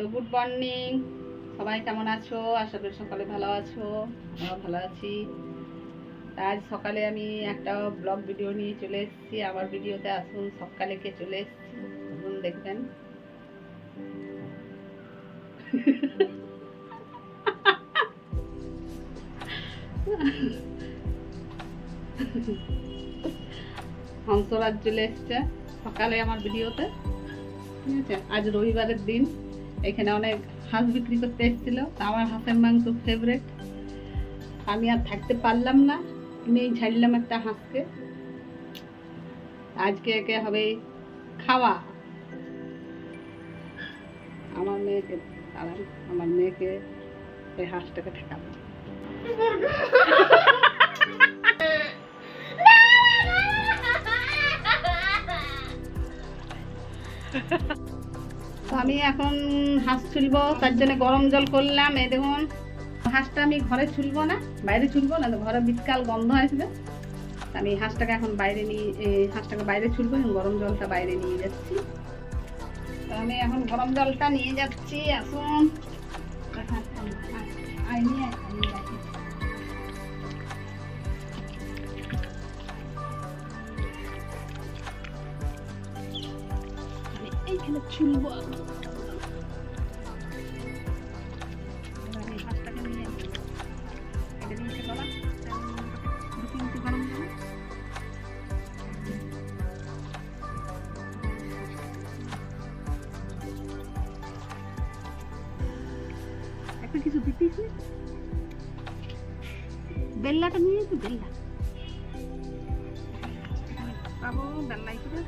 তো good morning. সবাই কেমন আছো? আশা করি সকালে ভালো আছো। আমরাও ভালো আছি। আজ সকালে আমি একটা ব্লগ ভিডিও নিয়ে চলে এসেছি। আমার ভিডিওতে আসুন সকালে কে চলে এসেছি, আসুন, দেখবেন। হংসরাজ চলে এসছে সকালে আমার ভিডিওতে। ঠিক আছে? আজ রবিবারের দিন। এখানে অনেক হাঁস বিক্রি করতে এসেছিল আমার হাঁসের মাংস ফেভারেট আমি আর থাকতে পারলাম না কিনেই ছাড়লাম একটা হাঁসকে। আজকে একে হবে খাওয়া। আমার মেয়েকে, দাঁড়ান, আমার মেয়েকে এই হাঁসটাকে ঠেকাবো। তো আমি এখন হাঁস ছুলবো তার জন্য গরম জল করলাম এ দেখুন হাঁসটা আমি ঘরে ছুলবো না বাইরে ছুলবো না ঘরে বিকাল গন্ধ আসবে আমি হাঁসটাকে এখন বাইরে নিয়ে হাঁসটাকে বাইরে ছুলবো এবং গরম জলটা বাইরে নিয়ে যাচ্ছি তো আমি এখন গরম জলটা নিয়ে যাচ্ছি আসুন আয় গরম জল। একটা কিছু দিতিস না? বেল্লাটা নিয়ে তো বেল্লা পাবো বেল্লাই করে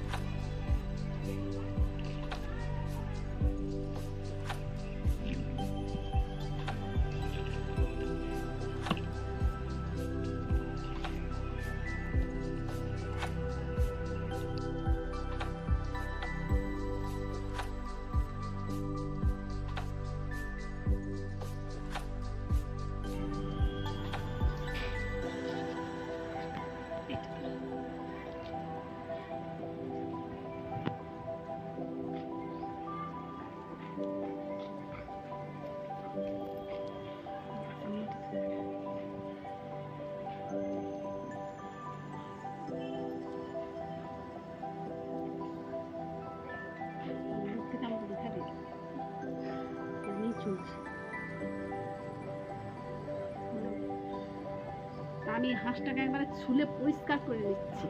আমি হাঁসটাকে একবারে ছুলে পরিষ্কার করে নিচ্ছি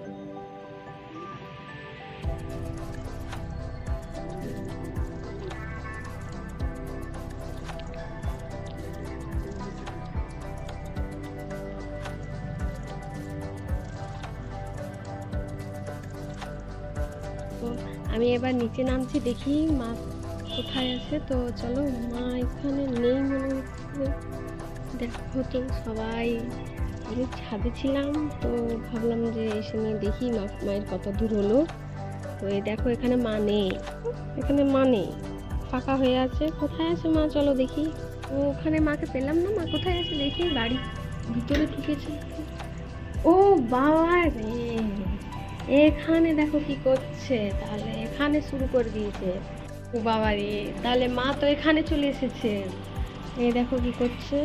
আমি এবার নিচে নামছি, দেখি মা কোথায় আছে। তো চলো মা এখানে নেই মনে হচ্ছে। দেখো তো সবাই আমি ছাদে ছিলাম, তো ভাবলাম যে এসে নিয়ে দেখি মা, মায়ের কত দূর হলো। তো এই দেখো, এখানে মা নেই। এখানে মা নেই। ফাঁকা হয়ে আছে। কোথায় আছে মা? চলো দেখি। ও, ওখানে মাকে পেলাম না মা? কোথায় আছে? দেখি, বাড়ি ভিতরে ঢুকেছে। ও বাবা রে! এখানে দেখো কি করছে? তাহলে এখানে শুরু করে দিয়েছে। ও বাবা রে! তাহলে মা তো এখানে চলে এসেছে। এই দেখো কি করছে।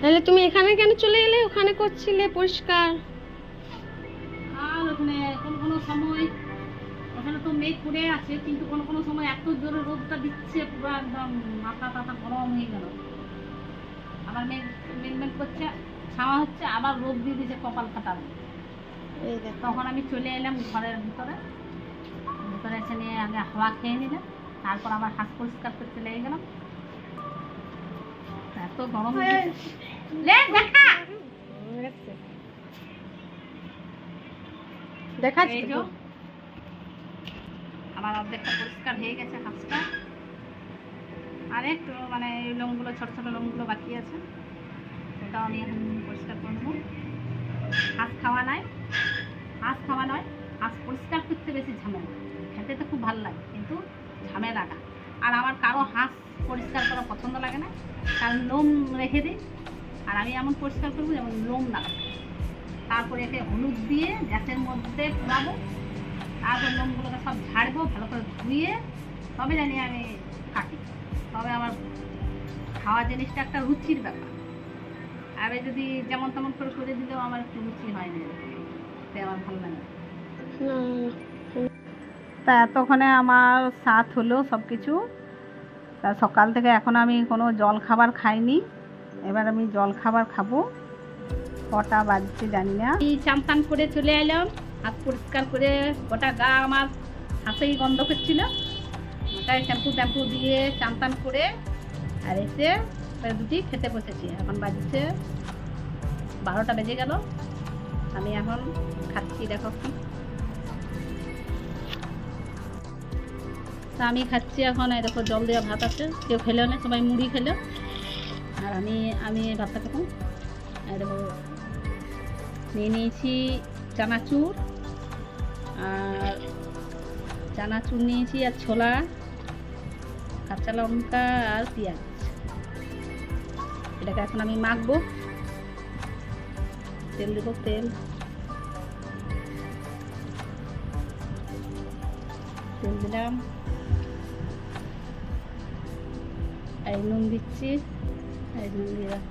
তাহলে তুমি এখানে কেন চলে এলে? ওখানে করছিলে পরিষ্কার। আর ওখানে কোনো কোনো সময় ওখানে তো মেঘ আছে কিন্তু কোনো কোনো সময় এত জোরে রোদটা দিচ্ছে পুরো একদম মাথা টাথা গরম হয়ে গেল। আবার মেঘ মেঘ মেঘ করছে ছাওয়া হচ্ছে আবার রোদ দিয়ে দিয়েছে কপাল তখন আমি চলে এলাম ঘরের ভিতরে। ভিতরে এসে নিয়ে আগে হাওয়া খেয়ে নিলাম তারপর আবার হাত পরিষ্কার করতে লেগে গেলাম। এত গরম দিচ্ছে। লে, দেখা। দেখাচ্ছি তো। আমার অর্ধেকটা পরিষ্কার হয়ে গেছে হাঁসটা আর একটু মানে এই লোমগুলো ছোট ছোট লোমগুলো বাকি আছে। ওটাও আমি এখন পরিষ্কার করে নেব। হাঁস খাওয়া নয়। হাঁস খাওয়া নয়। হাঁস পরিষ্কার করতে বেশি ঝামেলা। খেতে তো খুব ভালো লাগে কিন্তু ঝামেলাটা। আর আমার কারও হাঁস পরিষ্কার করা পছন্দ লাগে না। কারণ লোম রেখে দিই, আর আমি এমন পরিষ্কার করব যেমন লোম না। তারপরে একে হলুদ দিয়ে গ্যাসের মধ্যে পুরাবো তারপর লোমগুলোকে সব ঝাড়বো, ভালো করে ধুয়ে, তবে জানি আমি থাকি তবে আমার খাওয়া জিনিসটা একটা রুচির ব্যাপার। আর যদি যেমন তেমন করে করে দিলেও আমার একটু রুচি হয় না আমার ভালো লাগে না। তা এতক্ষণে আমার সাথ হলো সব কিছু তা সকাল থেকে এখন আমি কোনো জল খাবার খাইনি। এবার আমি জল খাবার খাব। কটা বাজছে জানি না। চান টান করে চলে এলাম। হাত পরিষ্কার করে গোটা গা আমার হাতেই গন্ধ করছিল। ওটাই শ্যাম্পু ট্যাম্পু দিয়ে চান করে আর এসে দুটি খেতে বসেছি। এখন বাজছে বারোটা বেজে গেল। আমি এখন খাচ্ছি, দেখো কি তা আমি খাচ্ছি এখন, এই দেখো জল দেওয়া ভাত আছে। কেউ খেলো না, সবাই মুড়ি খেলো। আর আমি আমি ভাতটা খাব এই দেখো, নিয়ে নিয়েছি চানাচুর। আর চানাচুর নিয়েছি আর ছোলা, কাঁচা লঙ্কা আর পেঁয়াজ। এটাকে এখন আমি মাখবো। তেল দেবো, তেল। তেল দিলাম এই নুন দিচ্ছি এই নুন দিলাম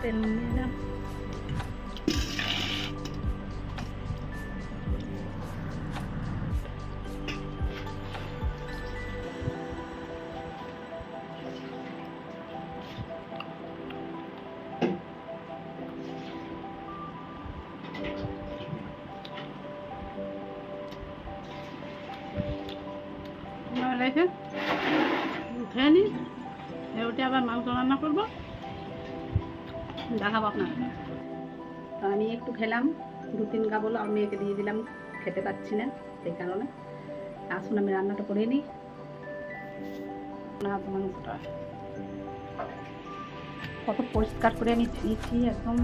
তেল দিলাম রেখে উঠে নি উঠে আবার মাংস রান্না করব। দেখাবো আপনার তো আমি একটু খেলাম, দু তিন গা বলো আমি মেয়েকে দিয়ে দিলাম, খেতে পাচ্ছি না, সেই কারণে। আসুন, আমি রান্নাটা করে নিই। না মাংসটা। কত পরিষ্কার করে আমি দিয়েছি একদম।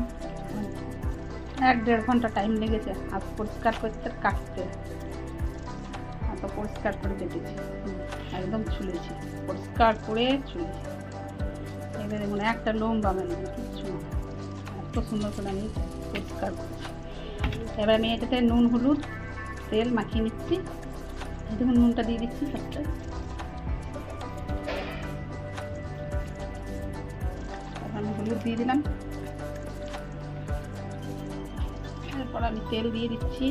এক দেড় ঘণ্টা টাইম লেগেছে আর পরিষ্কার করতে কাটতে। পরিষ্কার করে কেটেছি। একদম ছুলেছি। পরিষ্কার করে ছুলেছি। এবারে মানে একটা লোম পাবেন না কিচ্ছু এত সুন্দর করে আমি পরিষ্কার করছি। এবার আমি এটাতে নুন, হলুদ, তেল মাখিয়ে নিচ্ছি। দেখুন, নুনটা দিয়ে দিচ্ছি সবটা আমি হলুদ দিয়ে দিলাম। তারপর আমি তেল দিয়ে দিচ্ছি।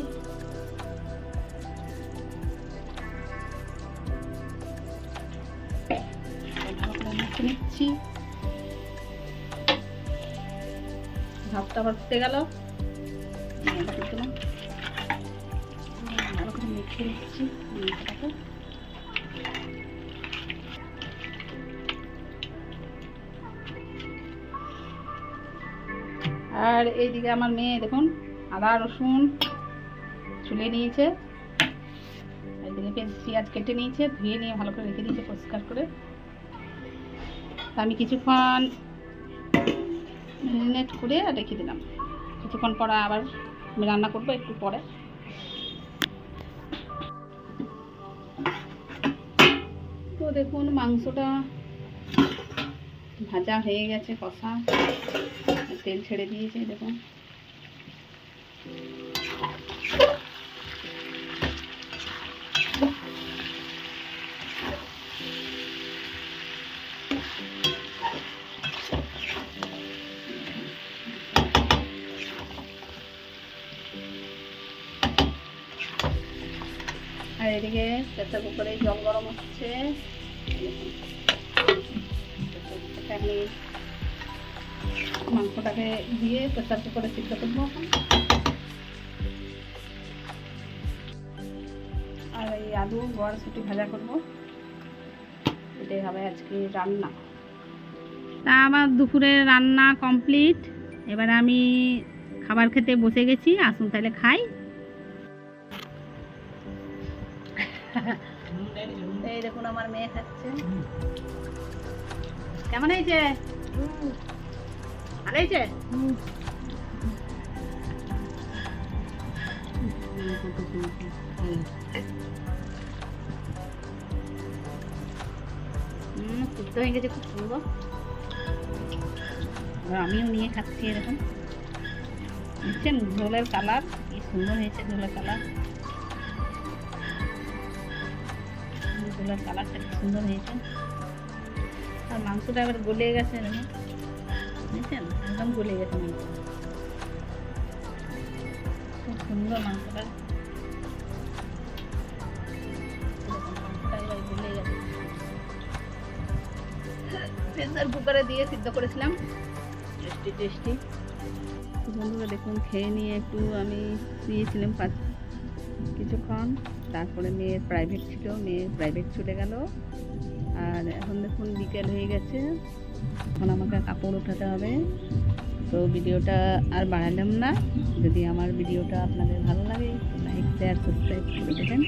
ভাতটা আবার ফুটে গেল। আর এইদিকে আমার মেয়ে, দেখুন, আদা, রসুন চুলে নিয়েছে। এইদিকে পেঁয়াজ কেটে নিয়েছে, ধুয়ে নিয়ে ভালো করে রেখে দিয়েছে পরিষ্কার করে। আমি কিছুক্ষণ ম্যারিনেট করে রেখে দিলাম। কিছুক্ষণ পরে আবার রান্না করব একটু পরে। তো দেখুন, মাংসটা ভাজা হয়ে গেছে, কষা। তেল ছেড়ে দিয়েছে, দেখুন। এদিকে প্রেসার কুকারে জল গরম হচ্ছে। আমি মাংসটাকে দিয়ে প্রেসার কুকারে সিদ্ধ করব আর এই আলু বড়শুটি ভাজা করব। এটাই হবে আজকে রান্না। তা আমার দুপুরে রান্না কমপ্লিট। এবার আমি খাবার খেতে বসে গেছি, আসুন তাহলে খাই। এই দেখুন, আমার মেয়ে খাচ্ছে। কেমন হয়েছে? ভালো হয়েছে? সিদ্ধ হয়ে গেছে, খুব আমিও নিয়ে খাচ্ছি এরকম। দেখছেন ঝোলের কালার কি সুন্দর হয়েছে ঝোলের কালার ঝোলের কালারটা কি সুন্দর হয়েছে? আর মাংসটা এবার গলে গেছে বুঝছেন একদম গলে গেছে মাংস। খুব সুন্দর মাংসটা। প্রেসার কুকারে দিয়ে সিদ্ধ করেছিলাম। Tasty tasty. বন্ধুরা, দেখুন, খেয়ে নিয়ে একটু আমি দিয়েছিলাম পাঁচ কিছুক্ষণ। তারপরে মেয়ের প্রাইভেট ছিল, মেয়ের প্রাইভেট চলে গেল। আর এখন দেখুন বিকেল হয়ে গেছে। এখন আমাকে কাপড় উঠাতে হবে। তো ভিডিওটা আর বাড়ালাম না। যদি আমার ভিডিওটা আপনাদের ভালো লাগে লাইক শেয়ার সাবস্ক্রাইব করে দেবেন।